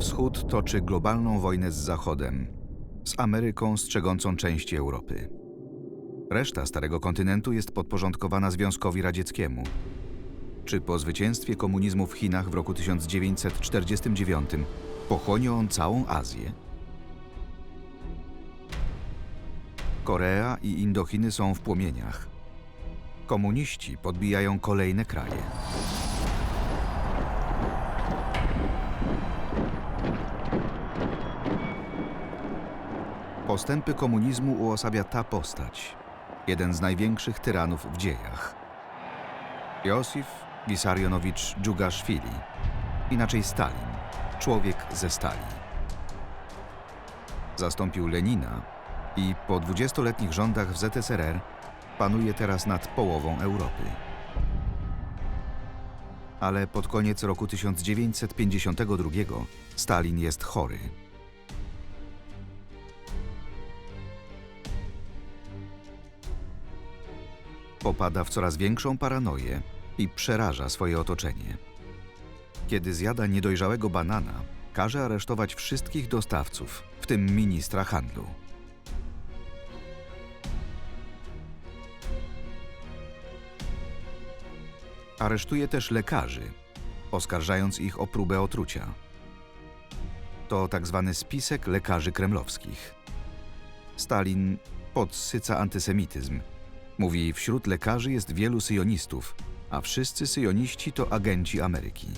Wschód toczy globalną wojnę z Zachodem, z Ameryką strzegącą części Europy. Reszta Starego Kontynentu jest podporządkowana Związkowi Radzieckiemu. Czy po zwycięstwie komunizmu w Chinach w roku 1949 pochłonie on całą Azję? Korea i Indochiny są w płomieniach. Komuniści podbijają kolejne kraje. Postępy komunizmu uosabia ta postać, jeden z największych tyranów w dziejach. Józef Wisarionowicz Dżugaszwili, inaczej Stalin, człowiek ze stali. Zastąpił Lenina i po 20-letnich rządach w ZSRR panuje teraz nad połową Europy. Ale pod koniec roku 1952 Stalin jest chory. Popada w coraz większą paranoję i przeraża swoje otoczenie. Kiedy zjada niedojrzałego banana, każe aresztować wszystkich dostawców, w tym ministra handlu. Aresztuje też lekarzy, oskarżając ich o próbę otrucia. To tak zwany spisek lekarzy kremlowskich. Stalin podsyca antysemityzm. Mówi, wśród lekarzy jest wielu syjonistów, a wszyscy syjoniści to agenci Ameryki.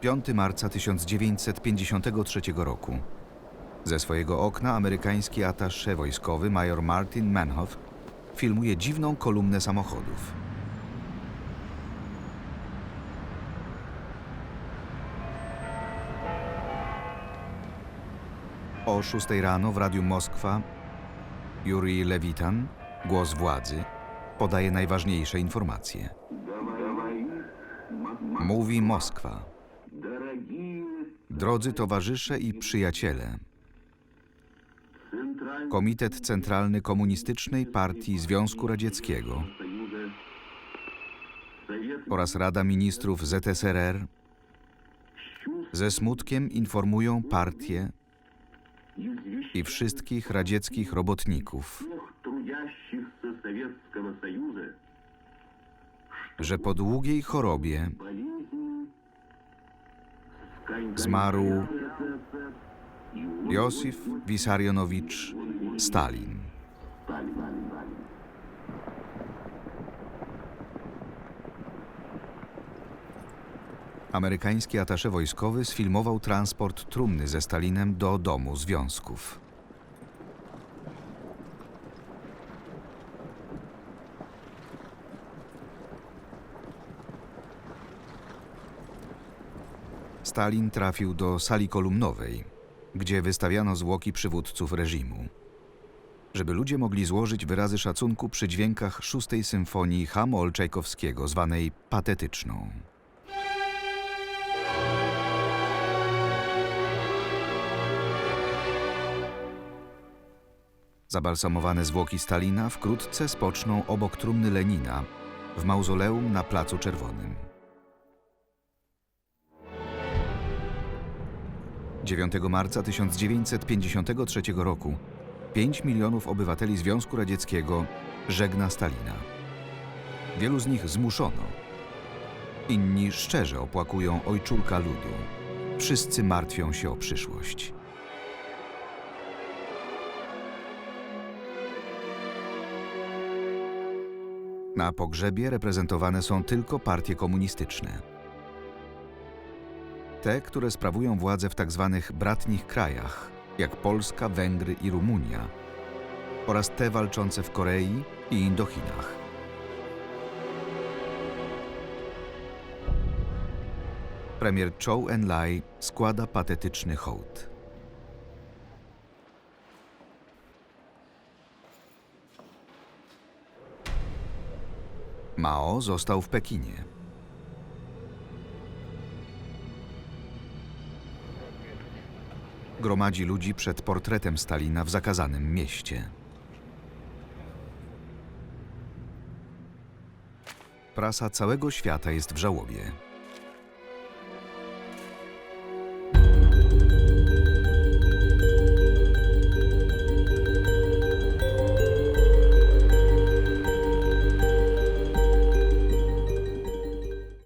Piąty marca 1953 roku. Ze swojego okna amerykański atasze wojskowy major Martin Manhoff filmuje dziwną kolumnę samochodów. O 6 rano w Radiu Moskwa Juri Lewitan, głos władzy, podaje najważniejsze informacje. Mówi Moskwa. Drodzy towarzysze i przyjaciele, Komitet Centralny Komunistycznej Partii Związku Radzieckiego oraz Rada Ministrów ZSRR ze smutkiem informują partię i wszystkich radzieckich robotników, że po długiej chorobie zmarł Josif Wisarionowicz Stalin. Amerykański atasze wojskowy sfilmował transport trumny ze Stalinem do domu związków. Stalin trafił do sali kolumnowej, gdzie wystawiano zwłoki przywódców reżimu. Żeby ludzie mogli złożyć wyrazy szacunku przy dźwiękach szóstej symfonii Hamol Czajkowskiego, zwanej patetyczną. Zabalsamowane zwłoki Stalina wkrótce spoczną obok trumny Lenina w mauzoleum na Placu Czerwonym. 9 marca 1953 roku 5 milionów obywateli Związku Radzieckiego żegna Stalina. Wielu z nich zmuszono. Inni szczerze opłakują ojczulka ludu. Wszyscy martwią się o przyszłość. Na pogrzebie reprezentowane są tylko partie komunistyczne. Te, które sprawują władzę w tzw. bratnich krajach, jak Polska, Węgry i Rumunia, oraz te walczące w Korei i Indochinach. Premier Chou En-lai składa patetyczny hołd. Mao został w Pekinie. Gromadzi ludzi przed portretem Stalina w zakazanym mieście. Prasa całego świata jest w żałobie.